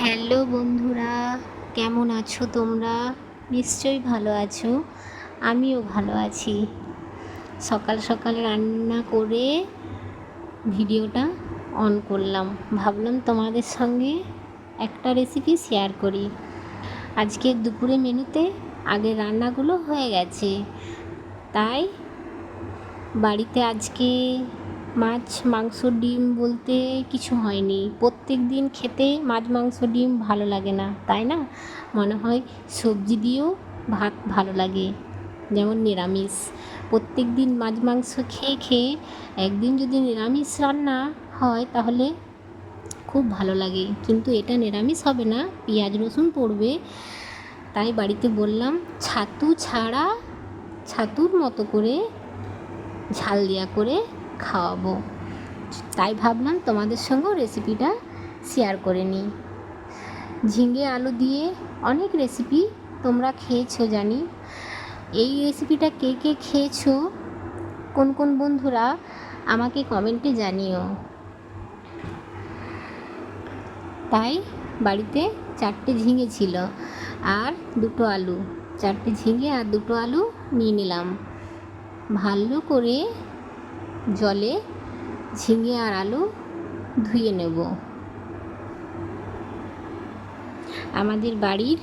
Hello বন্ধুরা, কেমন আছো তোমরা? নিশ্চয়ই ভালো আছো, আমিও ভালো আছি। সকাল সকাল রান্না করে ভিডিওটা অন করলাম। ভাবলাম তোমাদের সঙ্গে একটা রেসিপি শেয়ার করি। আজকে দুপুরে মেনুতে আগে রান্নাগুলো হয়ে গেছে। তাই বাড়িতে আজকে মাছ, মাংস, ডিম বলতে কিছু হয়নি। প্রত্যেক দিন খেতে মাছ, মাংস, ডিম ভালো লাগে না, তাই না? মনে হয় সবজি দিয়েও ভাত ভালো লাগে, যেমন নিরামিষ। প্রত্যেক দিন মাছ, মাংস খেয়ে খেয়ে একদিন যদি নিরামিষ রান্না হয় তাহলে খুব ভালো লাগে। কিন্তু এটা নিরামিষ হবে না, পেঁয়াজ, রসুন পড়বে। তাই বাড়িতে বললাম, ছাতু ছাড়া ছাতুর মতো করে ঝাল দেওয়া করে খাওয়াবো। তাই ভাবলাম তোমাদের সঙ্গেও রেসিপিটা শেয়ার করে নিই। ঝিঙে আলু দিয়ে অনেক রেসিপি তোমরা খেয়েছো জানি। এই রেসিপিটা কে কে খেয়েছো? কোন কোন বন্ধুরা আমাকে কমেন্টে জানিও। তাই বাড়িতে চারটে ঝিঙে ছিল আর দুটো আলু। চারটে ঝিঙে আর দুটো আলু নিয়ে নিলাম। ভালো করে জলে ঝিঙে আর আলু ধুয়ে নেব। আমাদের বাড়ির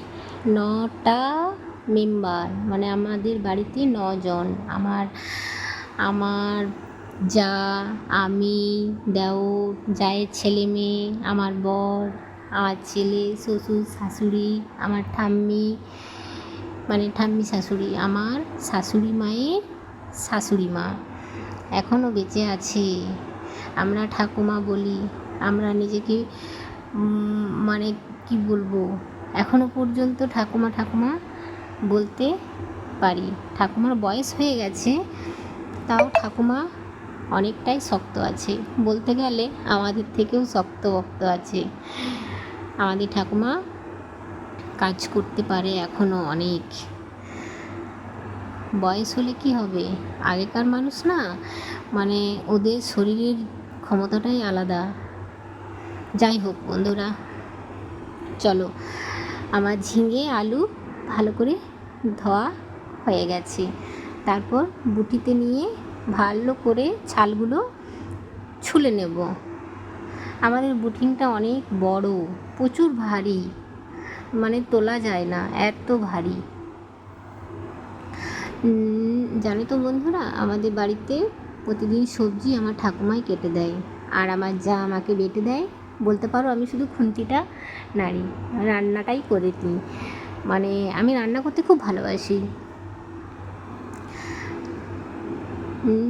নটা মেম্বার মানে আমাদের বাড়িতে নজন। আমার আমার যা, আমি দেওর জায়ের ছেলে মেয়ে, আমার বর, আমার ছেলে, শ্বশুর, শাশুড়ি, আমার ঠাম্মি মানে ঠাম্মি শাশুড়ি, আমার শাশুড়ি মায়ের শাশুড়ি মা। এখনও বেঁচে আছে। আমরা ঠাকুমা বলি, আমরা নিজেকে মানে কি বলব এখনও পর্যন্ত ঠাকুমা ঠাকুমা বলতে পারি। ঠাকুমার বয়স হয়ে গেছে, তাও ঠাকুমা অনেকটাই শক্ত আছে। বলতে গেলে আমাদের থেকেও শক্ত ভক্ত আছে। আমাদের ঠাকুমা কাজ করতে পারে এখনও অনেক। বয়স হলে কি হবে? আগেকার মানুষ না মানে ওদের শরীরের ক্ষমতাটাই আলাদা। যাই হোক বন্ধুরা, চলো। আমার ঝিঙে, আলু ভালো করে ধোয়া হয়ে গেছে। তারপর বুটিতে নিয়ে ভালো করে ছালগুলো ছুলে নেব। আমাদের বুটিংটা অনেক বড়, প্রচুর ভারী মানে তোলা যায় না, এত ভারী। জানো তো বন্ধুরা, আমাদের বাড়িতে প্রতিদিন সবজি আমার ঠাকুমাই কেটে দেয়। আর আমার যা আমাকে বেটে দেয়, বলতে পারো আমি শুধু খুন্তিটা নাড়ি, রান্নাটাই করে দিই মানে আমি রান্না করতে খুব ভালোবাসি।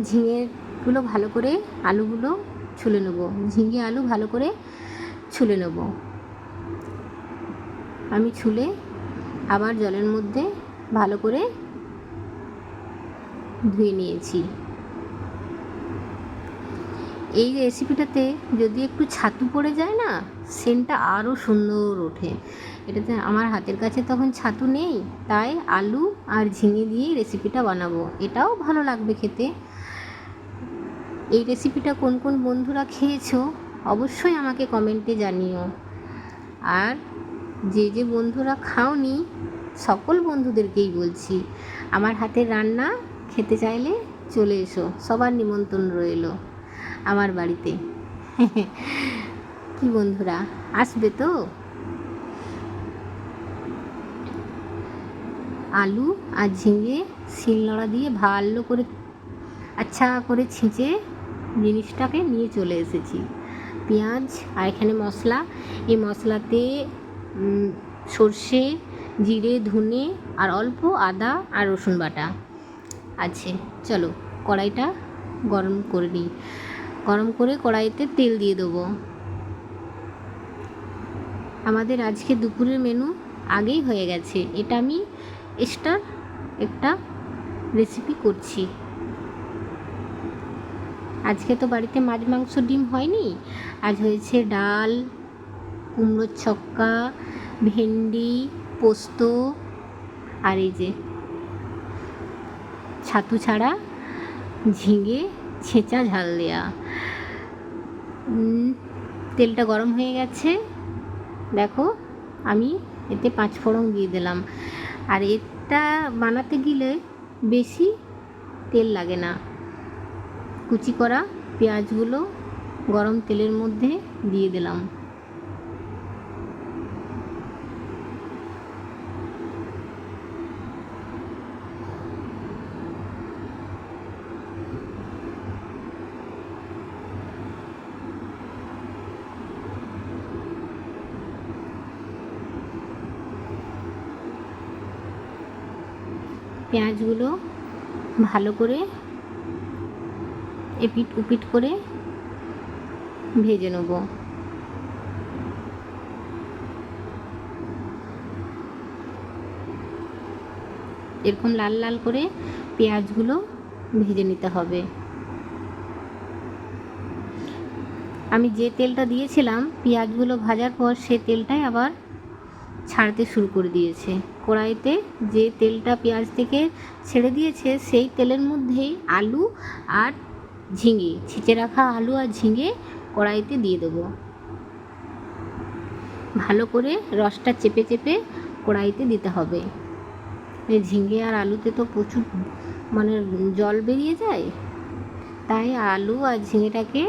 ঝিঙেগুলো ভালো করে আলুগুলো ছুলে নেব। ঝিঙে আলু ভালো করে ছুলে নেব। আমি ছুলে আবার জলের মধ্যে ভালো করে ধুয়ে নিয়েছি। এই রেসিপিটাতে যদি একটু ছাতু পড়ে যায় না, সেন্টটা আরও সুন্দর ওঠে। এটাতে আমার হাতের কাছে তখন ছাতু নেই, তাই আলু আর ঝিঙে দিয়ে রেসিপিটা বানাবো। এটাও ভালো লাগবে খেতে। এই রেসিপিটা কোন কোন বন্ধুরা খেয়েছো, অবশ্যই আমাকে কমেন্টে জানিও। আর যে যে বন্ধুরা খাওনি, সকল বন্ধুদেরকেই বলছি, আমার হাতের রান্না খেতে চাইলে চলে এসো। সবার নিমন্ত্রণ রইল আমার বাড়িতে। কি বন্ধুরা, আসবে তো? আলু আর ঝিঙে শিলনোড়া দিয়ে ভালো করে আচ্ছা করে ছিঁচে জিনিসটাকে নিয়ে চলে এসেছি। পেঁয়াজ আর এখানে মশলা। এই মশলাতে সর্ষে, জিরে, ধনে আর অল্প আদা আর রসুন বাটা। আছে। চলো, কড়াইটা গরম করে নিই। গরম করে কড়াইতে তেল দিয়ে দেবো। আমাদের আজকে দুপুরের মেনু আগেই হয়ে গেছে। এটা আমি এক্সট্রা একটা রেসিপি করছি। আজকে তো বাড়িতে মাছ, মাংস, ডিম হয়নি। আজ হয়েছে ডাল, কুমড়োর ছক্কা, ভেন্ডি, পোস্ত, আর এই যে ছাতু ছাড়া, ঝিঙে, ছেঁচা, ঝাল দেওয়া তেলটা গরম হয়ে গেছে। দেখো, আমি এতে পাঁচ ফোড়ন দিয়ে দিলাম। আর এটা বানাতে গেলে বেশি তেল লাগে না। কুচি করা পেঁয়াজগুলো গরম তেলের মধ্যে দিয়ে দিলাম। পেঁয়াজগুলো ভালো করে এপিট উপিট করে ভেজে নেব। এরকম লাল লাল করে পেঁয়াজগুলো ভেজে নিতে হবে। আমি যে তেলটা দিয়েছিলাম, পেঁয়াজগুলো ভাজার পর সে তেলটাই আবার ছাড়তে শুরু করে দিয়েছে। কড়াইতে যে তেলটা পেঁয়াজ থেকে ছেড়ে দিয়েছে, সেই তেলের মধ্যেই আলু আর ঝিঙে ছিঁচে রাখা আলু আর ঝিঙে কড়াইতে দিয়ে দেবো। ভালো করে রসটা চেপে চেপে কড়াইতে দিতে হবে। ঝিঙে আর আলুতে তো প্রচুর মানে জল বেরিয়ে যায়, তাই আলু আর ঝিঙেটাকে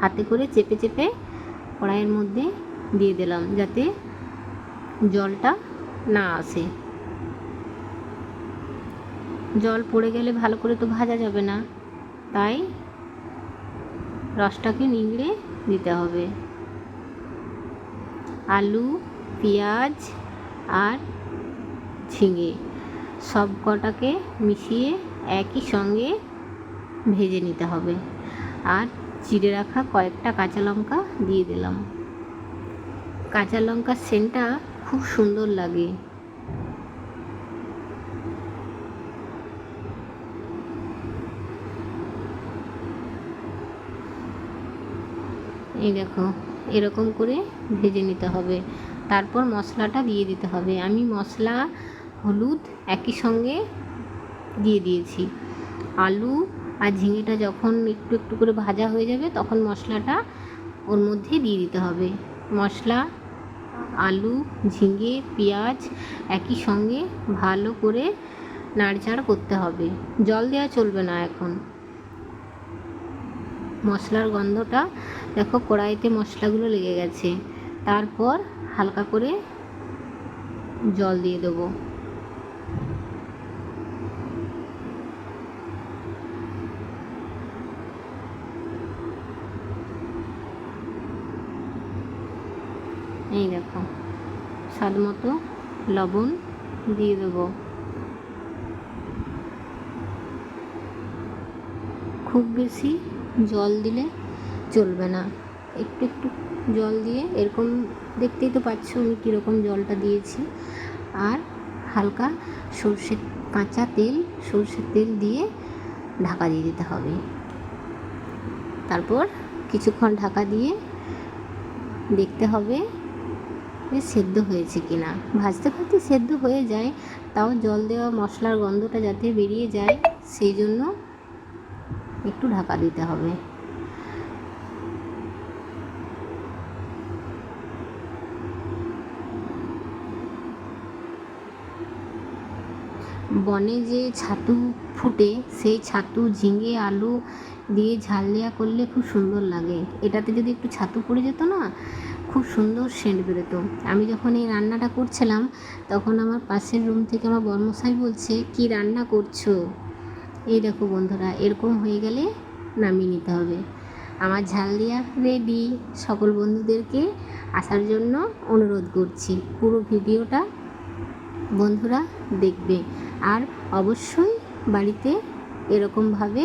হাতে করে চেপে চেপে কড়াইয়ের মধ্যে দিয়ে দিলাম, যাতে জলটা না আসে। জল পড়ে গেলে ভালো করে তো ভাজা যাবে না। তাই রসটাকে নিংড়ে দিতে হবে। আলু, পেঁয়াজ আর ঝিঙে সব কটাকে মিশিয়ে একই সঙ্গে ভেজে নিতে হবে। আর চিড়ে রাখা কয়েকটা কাঁচা লঙ্কা দিয়ে দিলাম। কাঁচা লঙ্কার সেন্টটা খুব সুন্দর লাগে। এই দেখো, এরকম করে ভেজে নিতে হবে। তারপর মশলাটা দিয়ে দিতে হবে। আমি মশলা, হলুদ একই সঙ্গে দিয়ে দিয়েছি। আলু আর ঝিঙেটা যখন একটু একটু করে ভাজা হয়ে যাবে, তখন মশলাটা ওর মধ্যে দিয়ে দিতে হবে। মশলা আলু, ঝিঙে, পেঁয়াজ একই সঙ্গে ভালো করে নাড়চাড় করতে হবে। জল দেওয়া চলবে না এখন। মশলার গন্ধটা দেখো কড়াইতে মশলাগুলো লেগে গেছে। তারপর হালকা করে জল দিয়ে দেবো। এই দেখো, স্বাদ মতো লবণ দিয়ে দেবো। খুব বেশি জল দিলে চলবে না। একটু একটু জল দিয়ে, এরকম দেখতেই তো পাচ্ছ আমি কীরকম জলটা দিয়েছি। আর হালকা সর্ষের কাঁচা তেল, সর্ষের তেল দিয়ে ঢাকা দিয়ে দিতে হবে। তারপর কিছুক্ষণ ঢাকা দিয়ে দেখতে হবে যে সেদ্ধ হয়েছে কি না ভাজতে ভাজতে সেদ্ধ হয়ে যায়, তাও জল দেওয়া মশলার গন্ধটা যাতে বেরিয়ে যায়, সেই জন্য একটু ঢাকা দিতে হবে। বনে যে ছাতু ফুটে, সেই ছাতু ঝিঙে, আলু দিয়ে ঝাল দেওয়া করলে খুব সুন্দর লাগে। এটাতে যদি একটু ছাতু পড়ে যেত না খুব সুন্দর সেন্ট বেরোতো। আমি যখন এই রান্নাটা করছিলাম, তখন আমার পাশের রুম থেকে আমার বর্মশাই বলছে, কি রান্না করছ? এই দেখো বন্ধুরা, এরকম হয়ে গেলে নামিয়ে নিতে হবে। আমার ঝাল দেওয়া রেডি সকল বন্ধুদেরকে আসার জন্য অনুরোধ করছি। পুরো ভিডিওটা বন্ধুরা দেখবে। আর অবশ্যই বাড়িতে এরকমভাবে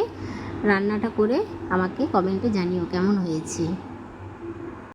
রান্নাটা করে আমাকে কমেন্টে জানিও কেমন হয়েছে।